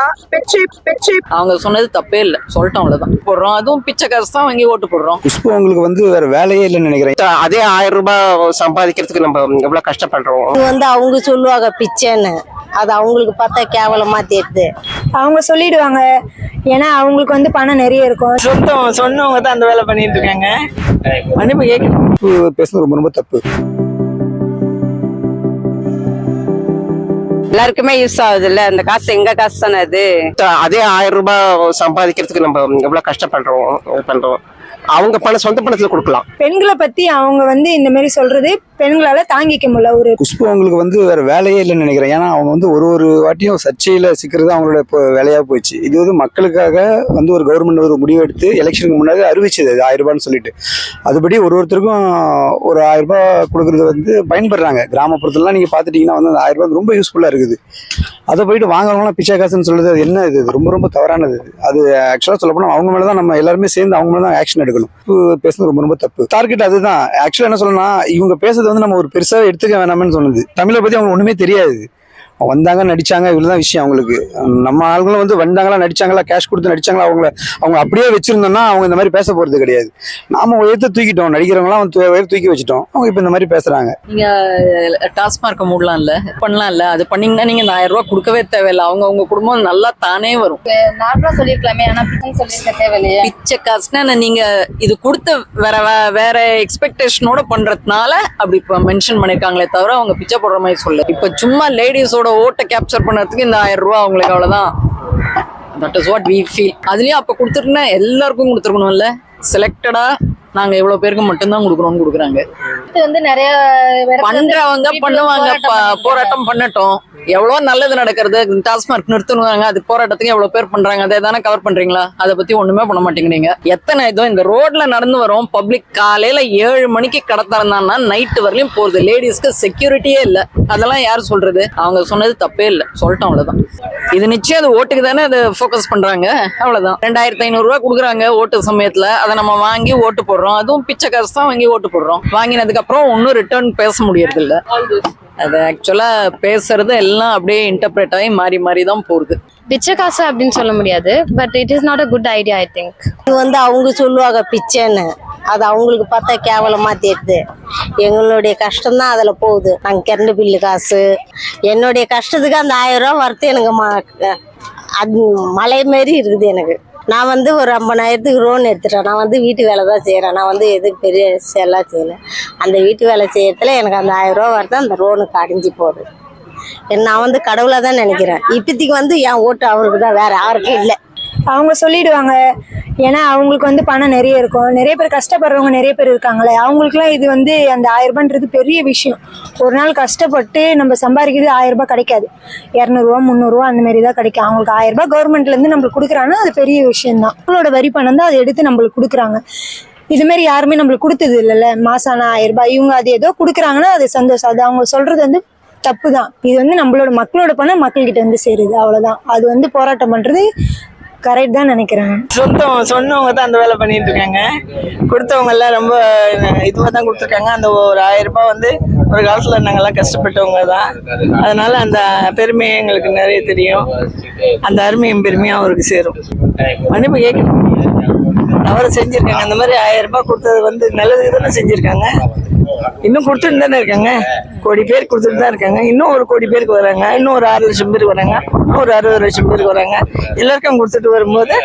தான் பிச்சை பிச்சை அவங்க சொன்னது தப்பே இல்லை. சொல்லிட்டோம் அவ்வளவுதான். போடுறோம். அதுவும் பிச்சை காசு தான் வாங்கி ஓட்டு போடுறோம். குஷ்பு அவங்களுக்கு வந்து வேற வேலையே இல்லைன்னு நினைக்கிறேன். அதே ஆயிரம் ரூபாய் சம்பாதிக்கிறதுக்கு நம்ம எவ்வளவு கஷ்டப்படுறோம். வந்து அவங்க சொல்லுவாங்க பிச்சைன்னு. அது அவங்களுக்கு பார்த்தா கேவலமா தெரியுது. அவங்க சொல்லிடுவாங்க. ஏன்னா அவங்களுக்கு வந்து பணம் நிறைய இருக்கும். சொந்தம் சொன்னவங்க தான் அந்த வேலை பண்ணிட்டு இருக்காங்க. மன்னிப்பு கேட்கணும் பேசுனது ரொம்ப ரொம்ப தப்பு. எல்லாருக்குமே யூஸ் ஆகுது இல்ல அந்த காசு எங்க காசு தானே அது? அதே ஆயிரம் ரூபாய் சம்பாதிக்கிறதுக்கு நம்ம எவ்வளவு கஷ்டப்படுறோம் பண்றோம். அவங்க பணம் சொந்த பணத்துல கொடுக்கலாம். பெண்களை பத்தி அவங்க வந்து இந்த மாதிரி சொல்றது பெண்களால தாங்கிக்க முடியல ஒரு குஷ்பு அவங்களுக்கு வந்து வேற வேலையே இல்லைன்னு நினைக்கிறேன். ஏன்னா அவங்க வந்து ஒரு ஒரு வாட்டியும் சர்ச்சையில சிக்கிறது அவங்களோட இப்போ வேலையா போயிடுச்சு. இது வந்து மக்களுக்காக வந்து ஒரு கவர்மெண்ட் ஒரு முடிவு எடுத்து எலெக்ஷனுக்கு முன்னாடி அறிவிச்சது. அது ஆயிரம் ரூபான்னு சொல்லிட்டு. அதுபடி ஒரு ஒருத்தருக்கும் ஒரு ஆயிரம் ரூபாய் கொடுக்கறது வந்து பயன்படுறாங்க. கிராமப்புறத்துலலாம் நீங்க பாத்துட்டீங்கன்னா வந்து அந்த ஆயிரம் ரூபாய் ரொம்ப யூஸ்ஃபுல்லா இருக்குது. அதை போயிட்டு வாங்குறவங்களாம் பிச்சை காசுன்னு சொல்றது அது என்ன இது? ரொம்ப ரொம்ப தவறானது. அது ஆக்சுவலா சொல்ல போனா அவங்க மேல தான் நம்ம எல்லாருமே சேர்ந்து அவங்க மேல தான் ஆக்ஷன் எடுக்கணும் இருக்கணும் பேசுனது ரொம்ப ரொம்ப தப்பு. டார்கெட் அதுதான். ஆக்சுவலா என்ன சொல்லணும்னா இவங்க பேசுறது வந்து நம்ம ஒரு பெருசா எடுத்துக்க வேணாம்னு சொன்னது. தமிழை பத்தி அவங்க ஒண்ணுமே தெரியாது. வந்தாங்க நடிச்சாங்க இவ்வளவுதான் விஷயம் அவங்களுக்கு. நம்ம ஆளுங்களும் வந்து வந்தாங்களா நடிச்சாங்களா கேஷ் கொடுத்து நடிச்சாங்களா அவங்கள அவங்க அப்படியே வச்சிருந்தோம்னா அவங்க இந்த மாதிரி பேச போறது கிடையாது. நாம உயர்த்த தூக்கிட்டோம் நடிக்கிறவங்களாம் உயர்த்து தூக்கி வச்சுட்டோம் அவங்க இப்ப இந்த மாதிரி பேசுறாங்க. நீங்க டாஸ்மார்க்க மூடலாம்ல பண்ணலாம்ல? அது பண்ணீங்கன்னா நீங்க இந்த ஆயிரம் ரூபாய் கொடுக்கவே தேவையில்ல. அவங்க அவங்க குடும்பம் நல்லா தானே வரும். நார்மலா சொல்லிருக்கலாமே ஆனா பிச்சைன்னு சொல்லிருக்க தேவையில்லையே. பிச்சை காசுனா நான் நீங்க இது கொடுத்த வேற வே- வேற எக்ஸ்பெக்டேஷனோட பண்றதுனால அப்படி இப்ப மென்ஷன் பண்ணிருக்காங்களே தவிர அவங்க பிச்சை போடுற மாதிரி சொல்ல இப்ப சும்மா லேடிஸோட ஓட்டை கேப்சர் பண்ணுறதுக்கு இந்த ஆயிரம் ரூபா அவங்களுக்கு அவ்வளோதான் that is what we feel அதுலேயும் அப்போ கொடுத்துருக்குன்னா எல்லாருக்கும் கொடுத்துருக்கணும்ல. செலக்டடாக நாங்க இவ்வளவு பேருக்கு மட்டும்தான் கொடுக்குறோம்னு கொடுக்குறாங்க. இது வந்து நிறைய பேருக்கு வந்து பண்றவங்க பண்ணுவாங்க. போராட்டம் பண்ணட்டும். எவ்வளவு நல்லது நடக்கிறது. டாஸ்மார்க் நிறுத்தணுவாங்க. அது போராட்டத்துக்கு எவ்வளவு பேர் பண்றாங்க. அதை தானே கவர் பண்றீங்களா? அதை பத்தி ஒண்ணுமே பண்ண மாட்டேங்கிறீங்க எத்தனை இதோ இந்த ரோட்ல நடந்து வரோம். பப்ளிக் காலையில ஏழு மணிக்கு கடை திறந்தான்னா நைட்டு வரலையும் போகுது லேடிஸ்க்கு செக்யூரிட்டியே இல்ல. அதெல்லாம் யார் சொல்றது? அவங்க சொன்னது தப்பே இல்ல. சொல்லிட்டோம் அவ்வளவுதான். இது நிச்சயம் அது ஓட்டுக்கு தானே அது ஃபோக்கஸ் பண்றாங்க. அவ்வளவுதான். ரெண்டாயிரத்தி ஐநூறு ரூபாய் கொடுக்குறாங்க ஓட்டு சமயத்துல. அதை நம்ம வாங்கி ஓட்டு போடுறோம். அதுவும் பிச்சை காசு தான் வாங்கி ஓட்டு போடுறோம். வாங்கினதுக்கு அப்புறம் ஒன்னும் ரிட்டர்ன் பேச முடியறது இல்ல அது ஆக்சுவலா பேசுறது எல்லாம் அப்படியே இன்டர்பிரேட் ஆகி மாறி மாறி தான் போகுது. பிச்சை காசு அப்படின்னு சொல்ல முடியாது. But it is not a good idea I think இது வந்து அவங்க சொல்லுவாங்க பிச்சைன்னு. அது அவங்களுக்கு பார்த்தா கேவலமா தெரியுது. எங்களுடைய கஷ்டம் தான் அதுல போகுது. நாங்க கரண்ட் பில்லு காசு. என்னுடைய கஷ்டத்துக்கு அந்த ஆயிரம் ரூபாய் வரத்து எனக்கு ம- அது மலை மாரி இருக்குது எனக்கு. நான் வந்து ஒரு ஐம்பதாயிரத்துக்கு லோன் எடுத்துட்டேன். நான் வந்து வீட்டு வேலை தான் செய்கிறேன் நான் வந்து எதுவும் பெரிய செல்லாக செய்யலை. அந்த வீட்டு வேலை செய்யறதுல எனக்கு அந்த ஆயிரம் ரூபா வரது அந்த லோனுக்கு அடிஞ்சு போகுது. நான் வந்து கடவுளை தான் நினைக்கிறேன். இப்போதைக்கு வந்து என் ஓட்டு அவருக்கு தான். வேற யாருக்கும் இல்லை. அவங்க சொல்லிடுவாங்க. ஏன்னா அவங்களுக்கு வந்து பணம் நிறைய இருக்கும். நிறைய பேர் கஷ்டப்படுறவங்க நிறைய பேர் இருக்காங்களே. அவங்களுக்குலாம் இது வந்து அந்த ஆயிரரூபான்றது பெரிய விஷயம். ஒரு நாள் கஷ்டப்பட்டு நம்ம சம்பாதிக்கிறது ஆயிரரூபா கிடைக்காது. இரநூறுவா முந்நூறுரூவா அந்த மாதிரி தான் கிடைக்கும். அவங்களுக்கு ஆயிரம் கவர்மெண்ட்லேருந்து நம்மளுக்கு கொடுக்குறாங்கன்னா அது பெரிய விஷயம் தான் அவங்களோட வரி பணம் தான் அதை எடுத்து நம்மளுக்கு கொடுக்குறாங்க. இதுமாரி யாருமே நம்மளுக்கு கொடுத்தது இல்லைல்ல. மாசான ஆயிரரூபா இவங்க அது ஏதோ கொடுக்குறாங்கன்னா அது சந்தோஷம். அது அவங்க சொல்றது வந்து தப்பு தான் இது வந்து நம்மளோட மக்களோட பணம் மக்கள்கிட்ட வந்து சேருது. அவ்வளோதான் அது வந்து போராட்டம் பண்ணுறது கரெக்ட் தான் நினைக்கிறேன். சொந்தம் சொன்னவங்க தான் அந்த வேலை பண்ணிட்டு இருக்காங்க கொடுத்தவங்க எல்லாம் ரொம்ப இதுவாக தான் கொடுத்துருக்காங்க. அந்த ஒரு ஆயிரம் ரூபாய் வந்து ஒரு காலத்தில் நாங்கள்லாம் கஷ்டப்பட்டவங்க தான் அதனால அந்த பெருமை எங்களுக்கு நிறைய தெரியும். அந்த அருமையும் பெருமையும் அவருக்கு சேரும். மன்னிப்பு கேட்கணும். தவறு செஞ்சுருக்காங்க. அந்த மாதிரி ஆயிரம் ரூபாய் கொடுத்தது வந்து நல்லது தானே செஞ்சுருக்காங்க. இன்னும் கொடுத்துட்டு தானே இருக்காங்க? கோடி பேர் கொடுத்துட்டு தான் இருக்காங்க. இன்னும் ஒரு கோடி பேருக்கு வராங்க. இன்னும் ஒரு ஆறு லட்சம் பேருக்கு வராங்க. இன்னும் ஒரு அறுபது லட்சம் பேருக்கு வராங்க. எல்லாருக்கும் கொடுத்துட்டு வரும்போது